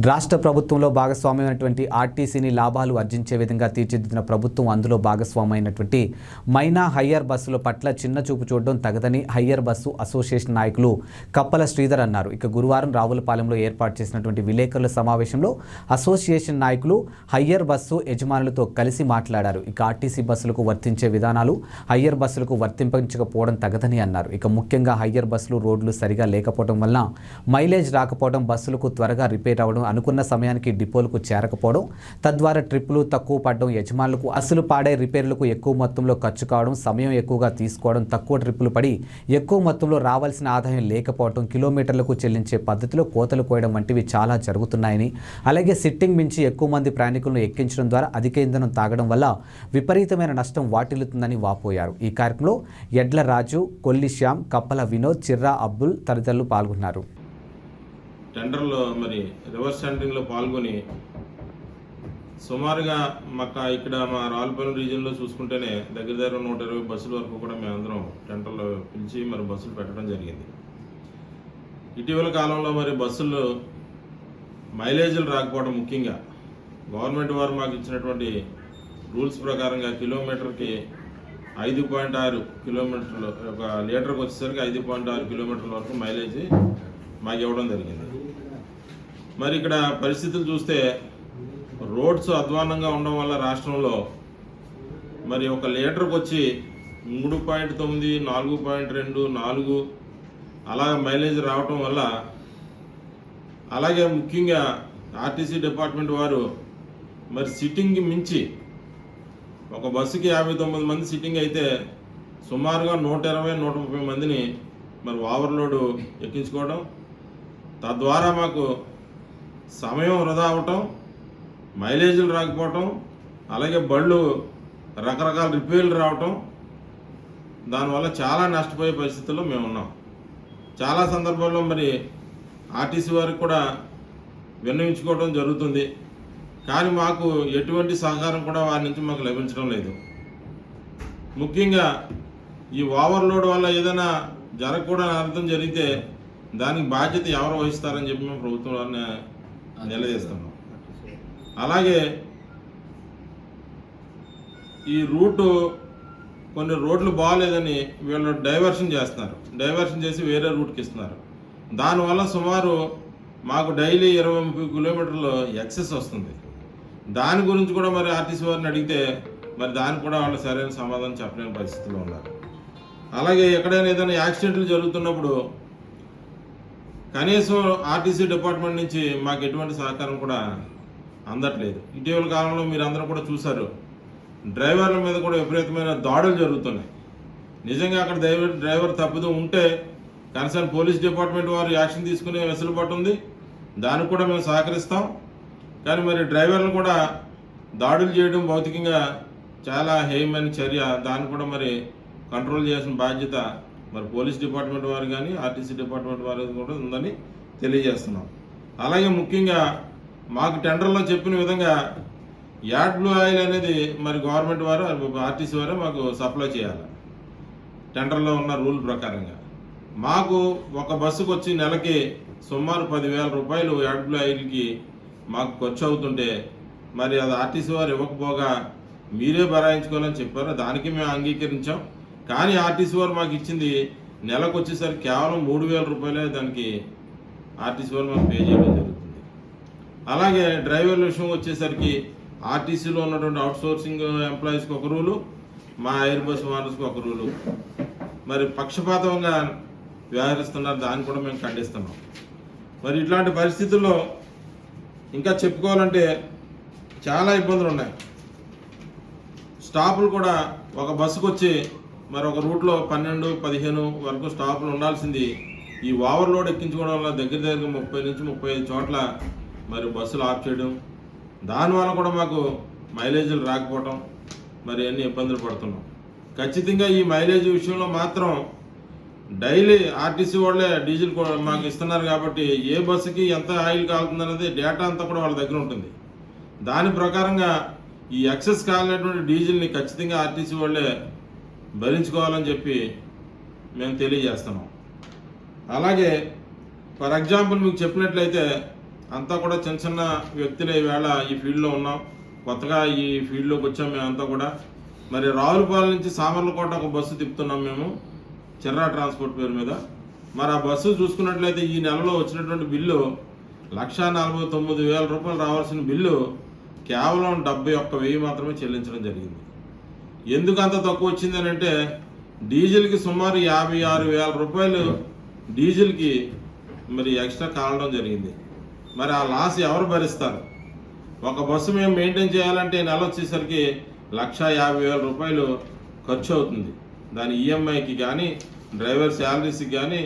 రాష్ట్ర ప్రభుత్వంలో భాగస్వామ్యమైనటువంటి ఆర్టీసీని లాభాలు ఆర్జించే విధంగా తీర్చిదిద్దిన ప్రభుత్వం అందులో భాగస్వామైనటువంటి మైనా హయ్యర్ బస్సుల పట్ల చిన్న చూపు చూడడం తగదని హయ్యర్ బస్సు అసోసియేషన్ నాయకులు కప్పల శ్రీధర్ అన్నారు. ఇక గురువారం రావులపాలెంలో ఏర్పాటు చేసినటువంటి విలేకరుల సమావేశంలో అసోసియేషన్ నాయకులు హయ్యర్ బస్సు యజమానులతో కలిసి మాట్లాడారు. ఇక ఆర్టీసీ బస్సులకు వర్తించే విధానాలు హయ్యర్ బస్సులకు వర్తింపకపోవడం తగదని అన్నారు. ఇక ముఖ్యంగా హయ్యర్ బస్సులు రోడ్లు సరిగా లేకపోవడం వల్ల మైలేజ్ రాకపోవడం బస్సులకు త్వరగా రిపేర్ అవ్వడం అనుకున్న సమయానికి డిపోలకు చేరకపోవడం తద్వారా ట్రిప్పులు తక్కువ పడడం యజమానులకు అసలు పాడే రిపేర్లకు ఎక్కువ మొత్తంలో ఖర్చు కావడం సమయం ఎక్కువగా తీసుకోవడం తక్కువ ట్రిప్పులు పడి ఎక్కువ మొత్తంలో రావాల్సిన ఆదాయం లేకపోవడం కిలోమీటర్లకు చెల్లించే పద్ధతిలో కోతలు కోయడం వంటివి చాలా జరుగుతున్నాయని అలాగే సిట్టింగ్ మించి ఎక్కువ మంది ప్రయాణికులను ఎక్కించడం ద్వారా అధిక ఇంధనం తాగడం వల్ల విపరీతమైన నష్టం వాటిల్లుతుందని వాపోయారు. ఈ కార్యక్రమంలో ఎడ్ల రాజు కొల్లి శ్యామ్ కప్పల వినోద్ చిర్రా అబ్దుల్ తదితరులు పాల్గొన్నారు. టెండర్లో మరి రివర్స్ టెండరింగ్లో పాల్గొని సుమారుగా మాకు ఇక్కడ మా రావులపాలెం రీజియన్లో చూసుకుంటేనే దగ్గర దగ్గర నూట ఇరవై బస్సుల వరకు కూడా మేమందరం టెండర్లో పిలిచి మరి బస్సులు పెట్టడం జరిగింది. ఇటీవల కాలంలో మరి బస్సులు మైలేజీలు రాకపోవడం ముఖ్యంగా గవర్నమెంట్ వారు మాకు ఇచ్చినటువంటి రూల్స్ ప్రకారంగా కిలోమీటర్కి ఐదు పాయింట్ ఆరు కిలోమీటర్లు ఒక లీటర్కి వచ్చేసరికి ఐదు పాయింట్ ఆరు కిలోమీటర్ల వరకు మైలేజ్ మాకు ఇవ్వడం జరిగింది. మరి ఇక్కడ పరిస్థితులు చూస్తే రోడ్స్ అధ్వానంగా ఉండడం వల్ల రాష్ట్రంలో మరి ఒక లీటర్కి వచ్చి మూడు పాయింట్ తొమ్మిది నాలుగు పాయింట్ రెండు నాలుగు అలా మైలేజ్ రావటం వల్ల అలాగే ముఖ్యంగా ఆర్టీసీ డిపార్ట్మెంట్ వారు మరి సిట్టింగ్ మించి ఒక బస్సుకి యాభై తొమ్మిది మంది సిట్టింగ్ అయితే సుమారుగా నూట ఇరవై నూట ముప్పై మందిని మరి ఓవర్లోడ్ ఎక్కించుకోవడం తద్వారా మాకు సమయం వృధా అవటం మైలేజీలు రాకపోవటం అలాగే బళ్ళు రకరకాల రిపేర్లు రావటం దానివల్ల చాలా నష్టపోయే పరిస్థితుల్లో మేము ఉన్నాం. చాలా సందర్భాల్లో మరి ఆర్టీసీ వారికి కూడా విన్నవించుకోవడం జరుగుతుంది. కానీ మాకు ఎటువంటి సహకారం కూడా వారి నుంచి మాకు లభించడం లేదు. ముఖ్యంగా ఈ ఓవర్లోడ్ వల్ల ఏదైనా జరగకూడని అర్థం జరిగితే దానికి బాధ్యత ఎవరు వహిస్తారని చెప్పి మేము ప్రభుత్వం వారిని నిలదీస్తున్నాం. అలాగే ఈ రూటు కొన్ని రోడ్లు బాగాలేదని వీళ్ళు డైవర్షన్ చేస్తున్నారు. డైవర్షన్ చేసి వేరే రూట్కి ఇస్తున్నారు. దానివల్ల సుమారు మాకు డైలీ ఇరవై ముప్పై కిలోమీటర్లు ఎక్సెస్ వస్తుంది. దాని గురించి కూడా మరి ఆర్టీసీ వారిని అడిగితే మరి దానికి కూడా వాళ్ళు సరైన సమాధానం చెప్పలేని పరిస్థితిలో ఉన్నారు. అలాగే ఎక్కడైనా ఏదైనా యాక్సిడెంట్లు జరుగుతున్నప్పుడు కనీసం ఆర్టీసీ డిపార్ట్మెంట్ నుంచి మాకు ఎటువంటి సహకారం కూడా అందట్లేదు. ఇటీవల కాలంలో మీరు అందరూ కూడా చూశారు. డ్రైవర్ల మీద కూడా విపరీతమైన దాడులు జరుగుతున్నాయి. నిజంగా అక్కడ డ్రైవర్ డ్రైవర్ తప్పిదం ఉంటే కన్సర్న్ పోలీస్ డిపార్ట్మెంట్ వారు యాక్షన్ తీసుకునే వెసులుబాటు ఉంది. దానికి కూడా మేము సహకరిస్తాం. కానీ మరి డ్రైవర్లు కూడా దాడులు చేయడం భౌతికంగా చాలా హేయమైన చర్య. దాన్ని కూడా మరి కంట్రోల్ చేయాల్సిన బాధ్యత మరి పోలీస్ డిపార్ట్మెంట్ వారు కానీ ఆర్టీసీ డిపార్ట్మెంట్ వారు కూడా ఉందని తెలియజేస్తున్నాం. అలాగే ముఖ్యంగా మాకు టెండర్లో చెప్పిన విధంగా యాడ్ బ్లూ ఆయిల్ అనేది మరి గవర్నమెంట్ వారు ఆర్టీసీ వారు మాకు సప్లై చేయాలి. టెండర్లో ఉన్న రూల్ ప్రకారంగా. మాకు ఒక బస్సుకు వచ్చి నెలకి సుమారు పదివేల రూపాయలు యాడ్ బ్లూ ఆయిల్కి మాకు ఖర్చు అవుతుంటే మరి అది ఆర్టీసీ వారు ఇవ్వకపోగా మీరే భరాయించుకోవాలని చెప్పారు. దానికి మేము అంగీకరించాం. కానీ ఆర్టీసీ వారు మాకు ఇచ్చింది నెలకు వచ్చేసరికి కేవలం మూడు వేల రూపాయలే దానికి ఆర్టీసీ వారు మాకు పే చేయడం జరుగుతుంది. అలాగే డ్రైవర్ల విషయం వచ్చేసరికి ఆర్టీసీలో ఉన్నటువంటి అవుట్ సోర్సింగ్ ఎంప్లాయీస్కి ఒక రూలు మా ఎయిర్ బస్ ఓనర్స్కి ఒక రూలు. మరి పక్షపాతంగా వ్యవహరిస్తున్నారు దాన్ని కూడా మేము ఖండిస్తున్నాం. మరి ఇట్లాంటి పరిస్థితుల్లో ఇంకా చెప్పుకోవాలంటే చాలా ఇబ్బందులు ఉన్నాయి. స్టాపులు కూడా ఒక బస్సుకు వచ్చి మరి ఒక రూట్లో పన్నెండు పదిహేను వరకు స్టాపులు ఉండాల్సింది. ఈ ఓవర్లోడ్ ఎక్కించుకోవడం వల్ల దగ్గర దగ్గర ముప్పై నుంచి ముప్పై ఐదు చోట్ల మరి బస్సులు ఆఫ్ చేయడం. దానివల్ల కూడా మాకు మైలేజీలు రాకపోవటం మరి అన్ని ఇబ్బందులు పడుతున్నాం. ఖచ్చితంగా ఈ మైలేజ్ విషయంలో మాత్రం డైలీ ఆర్టీసీ వాళ్ళే డీజిల్ కూడా మాకు ఇస్తున్నారు కాబట్టి ఏ బస్సుకి ఎంత ఆయిల్ కాలుతుంది అనేది డేటా అంతా కూడా వాళ్ళ దగ్గర ఉంటుంది. దాని ప్రకారంగా ఈ ఎక్సెస్ కాలినటువంటి డీజిల్ని ఖచ్చితంగా ఆర్టీసీ వాళ్ళే భరించుకోవాలని చెప్పి మేము తెలియజేస్తున్నాం. అలాగే ఫర్ ఎగ్జాంపుల్ మీకు చెప్పినట్లయితే అంతా కూడా చిన్న చిన్న వ్యక్తులే ఈవేళ ఈ ఫీల్డ్లో ఉన్నాం. కొత్తగా ఈ ఫీల్డ్లోకి వచ్చాం మేమంతా కూడా. మరి రావులపాలెం నుంచి సామర్లకోట ఒక బస్సు తిప్పుతున్నాం మేము. చెర్రా ట్రాన్స్పోర్ట్ పేరు మీద. మరి ఆ బస్సు చూసుకున్నట్లయితే ఈ నెలలో వచ్చినటువంటి బిల్లు లక్షా నలభై తొమ్మిది వేల రూపాయలు రావాల్సిన బిల్లు కేవలం డెబ్బై ఒక్క వెయ్యి మాత్రమే చెల్లించడం జరిగింది. ఎందుకు అంత తక్కువ వచ్చింది అని అంటే డీజిల్కి సుమారు యాభై ఆరు వేల రూపాయలు డీజిల్కి మరి ఎక్స్ట్రా కాలడం జరిగింది. మరి ఆ లాస్ ఎవరు భరిస్తారు? ఒక బస్సు మేము మెయింటైన్ చేయాలంటే నెల వచ్చేసరికి లక్ష యాభై వేల రూపాయలు ఖర్చు అవుతుంది. దాని ఈఎంఐకి కానీ డ్రైవర్ శాలరీస్కి కానీ